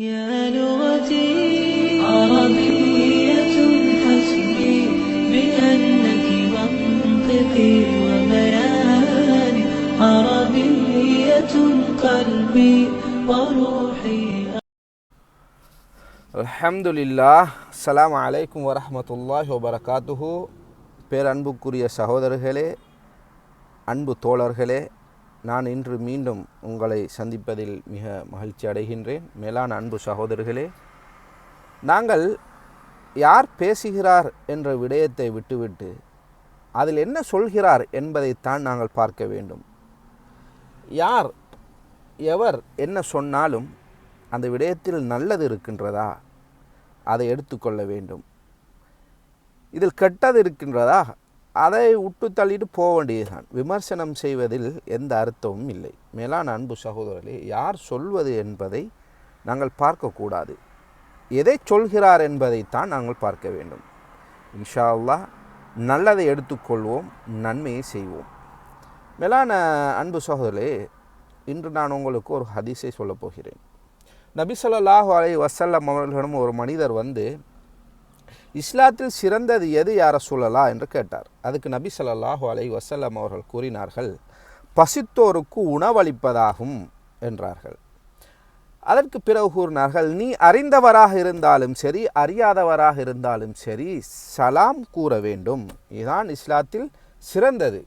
يا لغتي عربية حسبي بأنك منطقي وبياني عربية قلبي وروحي அல்ஹம்துலில்லா அஸ்ஸலாமு அலைக்கும் வரஹ்மத்துல்லாஹி வபரகாத்துஹு பேரன்புக்குரிய சகோதரர்களே அன்பு தோழர்களே நான் இன்று மீண்டும் உங்களை சந்திப்பதில் மிக மகிழ்ச்சி அடைகின்றேன். மேலான அன்பு சகோதரர்களே நாங்கள் யார் பேசுகிறார் என்ற விடயத்தை விட்டுவிட்டு அதில் என்ன சொல்கிறார் என்பதைத்தான் நாங்கள் பார்க்க வேண்டும். யார் எவர் என்ன சொன்னாலும் அந்த விடயத்தில் நல்லது இருக்கின்றதா? அதை எடுத்துக்கொள்ள வேண்டும். இதில் கெட்டது இருக்கின்றதா? அதை உட்டு தள்ளிட்டு போக வேண்டியதுதான். விமர்சனம் செய்வதில் எந்த அர்த்தமும் இல்லை. மேலான அன்பு சகோதரர்களே யார் சொல்வது என்பதை நாங்கள் பார்க்கக்கூடாது. எதை சொல்கிறார் என்பதைத்தான் நாங்கள் பார்க்க வேண்டும். இன்ஷா அல்லாஹ் நல்லதை எடுத்துக்கொள்வோம் நன்மையை செய்வோம். மேலான அன்பு சகோதரே இன்று நான் உங்களுக்கு ஒரு ஹதீஸை சொல்லப் போகிறேன். நபி ஸல்லல்லாஹு அலை வஸல்லம் அவர்களிடம் ஒரு மனிதர் வந்து இஸ்லாத்தில் சிறந்தது எது யார சொல்லலா என்று கேட்டார். அதுக்கு நபி ஸல்லல்லாஹு அலை வசல்லம் அவர்கள் கூறினார்கள் பசித்தோருக்கு உணவளிப்பதாகும் என்றார்கள். அதற்கு பிறகு கூறினார்கள் நீ அறிந்தவராக இருந்தாலும் சரி அறியாதவராக இருந்தாலும் சரி சலாம் கூற வேண்டும். இதுதான் இஸ்லாத்தில் சிறந்தது.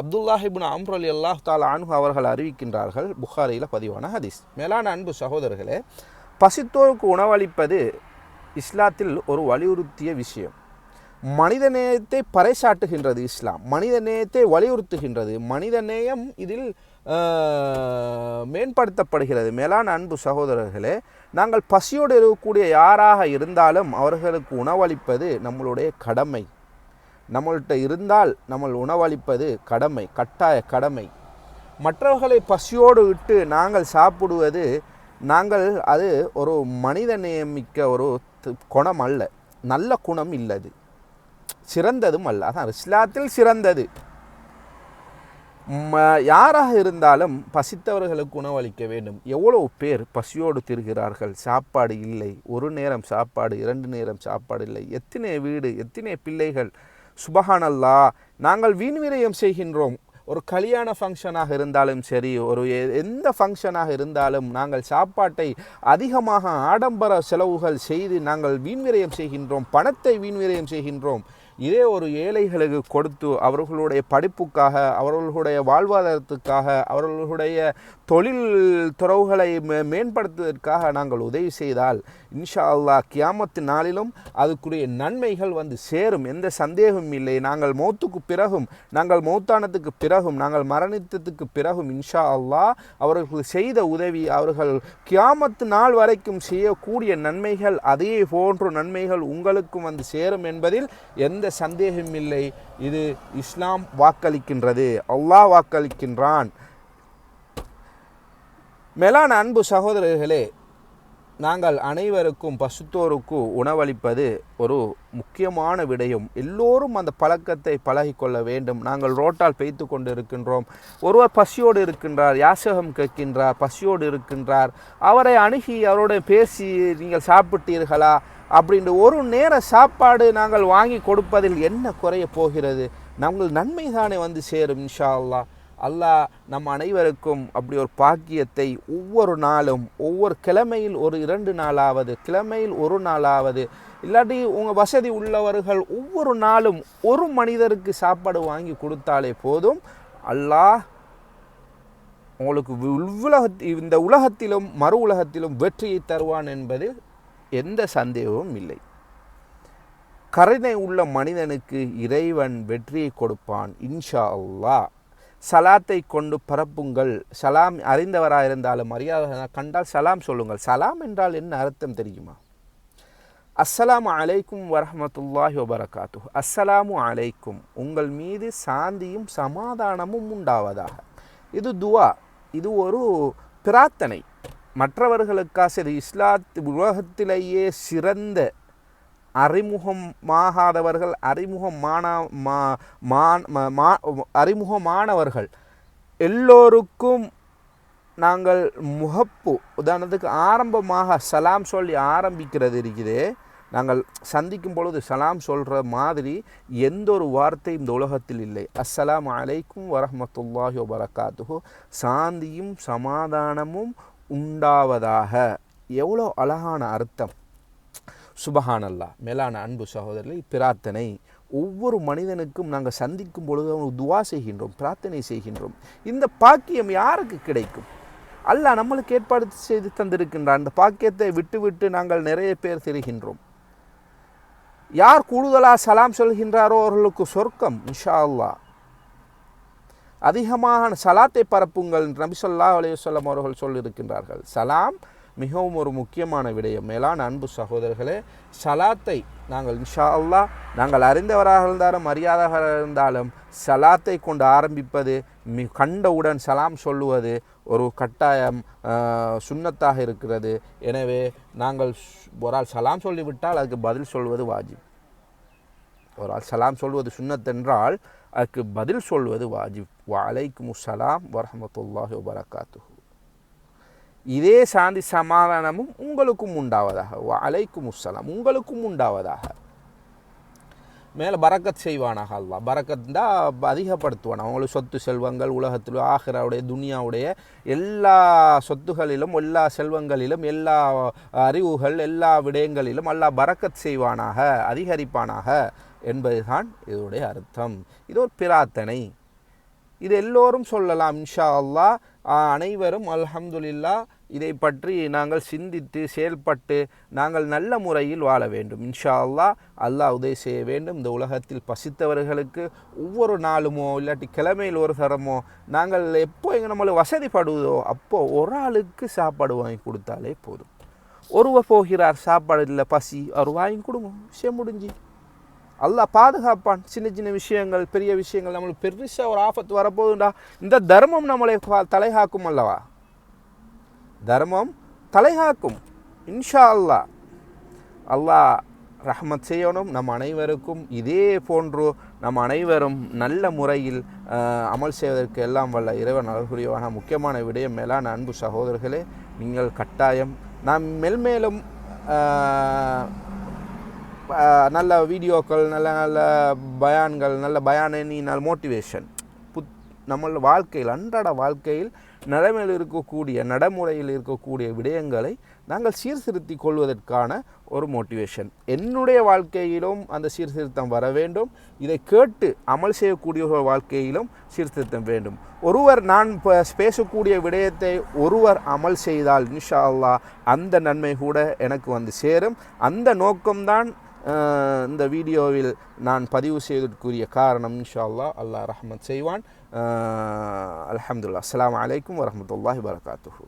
அப்துல்லாஹிபின் அம்ர் அலி அல்லாஹ் தாலா அன்ஹு அவர்கள் அறிவிக்கின்றார்கள் புகாரியில் பதிவான ஹதீஸ். மேலான அன்பு சகோதரர்களே பசித்தோருக்கு உணவளிப்பது இஸ்லாத்தில் ஒரு வலியுறுத்திய விஷயம். மனிதநேயத்தை பறைசாட்டுகின்றது இஸ்லாம். மனிதநேயத்தை வலியுறுத்துகின்றது. மனிதநேயம் இதில் மேம்படுத்தப்படுகிறது. மேலான அன்பு சகோதரர்களே நாங்கள் பசியோடு இருக்கக்கூடிய யாராக இருந்தாலும் அவர்களுக்கு உணவளிப்பது நம்மளுடைய கடமை. நம்மள்கிட்ட இருந்தால் நம்ம உணவளிப்பது கடமை கட்டாய கடமை. மற்றவர்களை பசியோடு விட்டு நாங்கள் சாப்பிடுவது நாங்கள் அது ஒரு மனித நேயமிக்க ஒரு குணம் அல்ல. நல்ல குணம் இல்லது. சிறந்ததும் அல்ல. அதான் இஸ்லாத்தில் சிறந்தது. ம யாராக இருந்தாலும் பசித்தவர்களுக்கு உணவளிக்க வேண்டும். எவ்வளவு பேர் பசியோடு திரிகிறார்கள்? சாப்பாடு இல்லை. ஒரு நேரம் சாப்பாடு இரண்டு நேரம் சாப்பாடு இல்லை. எத்தனை வீடு எத்தனை பிள்ளைகள்? சுபஹானல்லா. நாங்கள் வீண் விரயம் செய்கின்றோம். ஒரு கல்யாண ஃபங்க்ஷனாக இருந்தாலும் சரி ஒரு எ- எந்த ஃபங்க்ஷனாக இருந்தாலும் நாங்கள் சாப்பாட்டை அதிகமாக ஆடம்பர செலவுகள் செய்து நாங்கள் வீண் விரயம் செய்கின்றோம் பணத்தை வீண் விரயம் செய்கின்றோம். இதே ஒரு ஏழைகளுக்கு கொடுத்து அவர்களுடைய படிப்புக்காக அவர்களுடைய வாழ்வாதாரத்துக்காக அவர்களுடைய தொழில் துறவுகளை மே மேம்படுத்துவதற்காக நாங்கள் உதவி செய்தால் இன்ஷா அல்லா கியாமத்து நாளிலும் அதுக்குரிய நன்மைகள் வந்து சேரும். எந்த சந்தேகமும் இல்லை. நாங்கள் மௌத்துக்கு பிறகும் நாங்கள் மௌத்தானத்துக்கு பிறகும் நாங்கள் மரணித்ததுக்கு பிறகும் இன்ஷா அல்லாஹ் அவர்கள் செய்த உதவி அவர்கள் கியாமத்து நாள் வரைக்கும் செய்யக்கூடிய நன்மைகள் அதே போன்ற நன்மைகள் உங்களுக்கும் வந்து சேரும் என்பதில் எந்த சந்தேகமும் இல்லை. இது இஸ்லாம் வாக்களிக்கின்றது. அல்லாஹ் வாக்களிக்கின்றான். மேலான அன்பு சகோதரர்களே நாங்கள் அனைவருக்கும் பசுத்தோருக்கு உணவளிப்பது ஒரு முக்கியமான விடயம். எல்லோரும் அந்த பழக்கத்தை பழகிக்கொள்ள வேண்டும். நாங்கள் ரோட்டால் பெய்த்து கொண்டு இருக்கின்றோம் ஒருவர் பசியோடு இருக்கின்றார் யாசகம் கேட்கின்றார் பசியோடு இருக்கின்றார். அவரை அணுகி அவரோட பேசி நீங்கள் சாப்பிட்டீர்களா? அப்படின்ற ஒரு நேர சாப்பாடு நாங்கள் வாங்கி கொடுப்பதில் என்ன குறைய போகிறது? நாங்கள் நன்மை தானே வந்து சேரும் இன்ஷா அல்லாஹ் அல்லாஹ் நம் அனைவருக்கும் அப்படி ஒரு பாக்கியத்தை ஒவ்வொரு நாளும் ஒவ்வொரு கிழமையில் ஒரு இரண்டு நாளாவது கிழமையில் ஒரு நாளாவது இல்லாட்டி உங்கள் வசதி உள்ளவர்கள் ஒவ்வொரு நாளும் ஒரு மனிதருக்கு சாப்பாடு வாங்கி கொடுத்தாலே போதும். அல்லாஹ் உங்களுக்கு உலகத் இந்த உலகத்திலும் மறு உலகத்திலும் வெற்றியை தருவான் என்பதில் எந்த சந்தேகமும் இல்லை. கருணை உள்ள மனிதனுக்கு இறைவன் வெற்றியை கொடுப்பான் இன்ஷா அல்லா சலாத்தை கொண்டு பரப்புங்கள். சலாம் அறிந்தவராக இருந்தாலும் அறியாத கண்டால் சலாம் சொல்லுங்கள். சலாம் என்றால் என்ன அர்த்தம் தெரியுமா? அஸ்ஸலாமு அலைக்கும் வரஹ்மத்துல்லாஹி வபரகாத்து அஸ்ஸலாமு அலைக்கும். உங்கள் மீது சாந்தியும் சமாதானமும் உண்டாவதாக. இது துவா. இது ஒரு பிரார்த்தனை. மற்றவர்களுக்காக சரி இஸ்லாத் உலகத்திலேயே சிறந்த அறிமுகமாகாதவர்கள் அறிமுகமான மா மா- மா- அறிமுகமானவர்கள். எல்லோருக்கும் நாங்கள் முகப்பு உதாரணத்துக்கு ஆரம்பமாக சலாம் சொல்லி ஆரம்பிக்கிறது இருக்குது. நாங்கள் சந்திக்கும் பொழுது சலாம் சொல்கிற மாதிரி எந்த ஒரு வார்த்தையும் இந்த உலகத்தில் இல்லை. அஸ்ஸலாம் அலைக்கும் வரமத்துல்லாஹி வபரகாத்துஹு. சாந்தியும் சமாதானமும் உண்டாவதாக. எவ்வளோ அழகான அர்த்தம். சுபஹானல்லா. மேலான அன்பு சகோதரர்களை பிரார்த்தனை. ஒவ்வொரு மனிதனுக்கும் நாங்கள் சந்திக்கும் பொழுது அவனுக்கு துவா செய்கின்றோம் பிரார்த்தனை செய்கின்றோம். இந்த பாக்கியம் யாருக்கு கிடைக்கும்? அல்லாஹ் நம்மளுக்கு ஏற்பாடு செய்து தந்திருக்கின்றான். அந்த பாக்கியத்தை விட்டுவிட்டு நாங்கள் நிறைய பேர் தெரிகின்றோம். யார் கூடுதலாக சலாம் சொல்கின்றாரோ அவர்களுக்கு சொர்க்கம் இன்ஷா அல்லாஹ். அதிகமான சலாத்தை பரப்புங்கள் நபி ஸல்லல்லாஹு அவர்கள் சொல்லியிருக்கின்றார்கள். சலாம் மிகவும் ஒரு முக்கியமான விடயம். மேலான அன்பு சகோதரர்களே சலாத்தை நாங்கள் இன்ஷா அல்லாஹ் நாங்கள் அறிந்தவராக இருந்தாலும் அறியாதவராக இருந்தாலும் சலாத்தை கொண்டு ஆரம்பிப்பது மி கண்டவுடன் சலாம் சொல்லுவது ஒரு கட்டாயம் சுண்ணத்தாக இருக்கிறது. எனவே நாங்கள் ஒரு ஆள் சலாம் சொல்லிவிட்டால் அதுக்கு பதில் சொல்வது வாஜிப். ஒரு ஆள் சலாம் சொல்வது சுண்ணத் என்றால் அதுக்கு பதில் சொல்வது வாஜிப். வலைக்கும் சலாம் வரமத்துல்லாஹி வபரகாத்துஹு. இதே சாந்தி சமாதானமும் உங்களுக்கும் உண்டாவதாக. வலைக்கும் சலாம் உங்களுக்கும் உண்டாவதாக. மேலே பறக்கத் செய்வானாக அல்லா பரக்கத் தான் அதிகப்படுத்துவான். அவங்களுக்கு சொத்து செல்வங்கள் உலகத்தில் ஆஹிராவுடைய துனியாவுடைய எல்லா சொத்துகளிலும் எல்லா செல்வங்களிலும் எல்லா அறிவுகள் எல்லா விடயங்களிலும் அல்லா பறக்கத் செய்வானாக அதிகரிப்பானாக. என்பதுதான் இதனுடைய அர்த்தம். இது ஒரு பிரார்த்தனை. இது எல்லோரும் சொல்லலாம் இன்ஷா அல்லாஹ் அனைவரும் அல்ஹம்துலில்லா இதை பற்றி நாங்கள் சிந்தித்து செயல்பட்டு நாங்கள் நல்ல முறையில் வாழ வேண்டும். இன்ஷா அல்லாஹ் அல்லாஹ் உதவி செய்ய வேண்டும். இந்த உலகத்தில் பசித்தவர்களுக்கு ஒவ்வொரு நாளுமோ இல்லாட்டி கிழமையில் ஒரு தரமோ நாங்கள் எப்போ எங்கே நம்மளுக்கு வசதிப்படுவதோ அப்போது ஒரு ஆளுக்கு சாப்பாடு வாங்கி கொடுத்தாலே போதும். ஒருவர் போகிறார் சாப்பாடு இல்லை பசி அவர் வாங்கி கொடுங்க விஷயம் முடிஞ்சு. அல்லாஹ் பாதுகாப்பான். சின்ன சின்ன விஷயங்கள் பெரிய விஷயங்கள் நம்மளுக்கு பெருசாக ஒரு ஆபத்து வரப்போகுதுண்டா. இந்த தர்மம் நம்மளை தலைகாக்கும் அல்லவா? தர்மம் தலைகாக்கும். இன்ஷா அல்லா அல்லாஹ் ரஹ்மத் செய்யணும். நம் அனைவருக்கும் இதே போன்று நம் அனைவரும் நல்ல முறையில் அமல் செய்வதற்கு எல்லாம் வல்ல இறைவன் அழகுரியவான முக்கியமான விடயம் மேலான அன்பு சகோதரர்களே நீங்கள் கட்டாயம் நாம் மெல்மேலும் நல்ல வீடியோக்கள் நல்ல நல்ல பயான்கள் நல்ல பயானி நல்ல மோட்டிவேஷன் புத் நம்ம வாழ்க்கையில் அன்றாட வாழ்க்கையில் நடைமுறையில் இருக்கக்கூடிய நடைமுறையில் இருக்கக்கூடிய விடயங்களை நாங்கள் சீர்திருத்தி கொள்வதற்கான ஒரு மோட்டிவேஷன் என்னுடைய வாழ்க்கையிலும் அந்த சீர்திருத்தம் வர வேண்டும். இதை கேட்டு அமல் செய்யக்கூடிய ஒரு வாழ்க்கையிலும் சீர்திருத்தம் வேண்டும். ஒருவர் நான் இப்போ பேசக்கூடிய விடயத்தை ஒருவர் அமல் செய்தால் இன்ஷா அல்லாஹ் அந்த நன்மை கூட எனக்கு வந்து சேரும். அந்த நோக்கம்தான் இந்த வீடியோவில் நான் பதிவு செய்வதற்குரிய காரணம் இன்ஷா அல்லாஹ் அல்லாஹ் ரஹ்மத் செய்வான். அலமதுல்லா அஸ்ஸலாமு அலைக்கும் வரஹ்மத்துல்லாஹி வரகாத்துஹு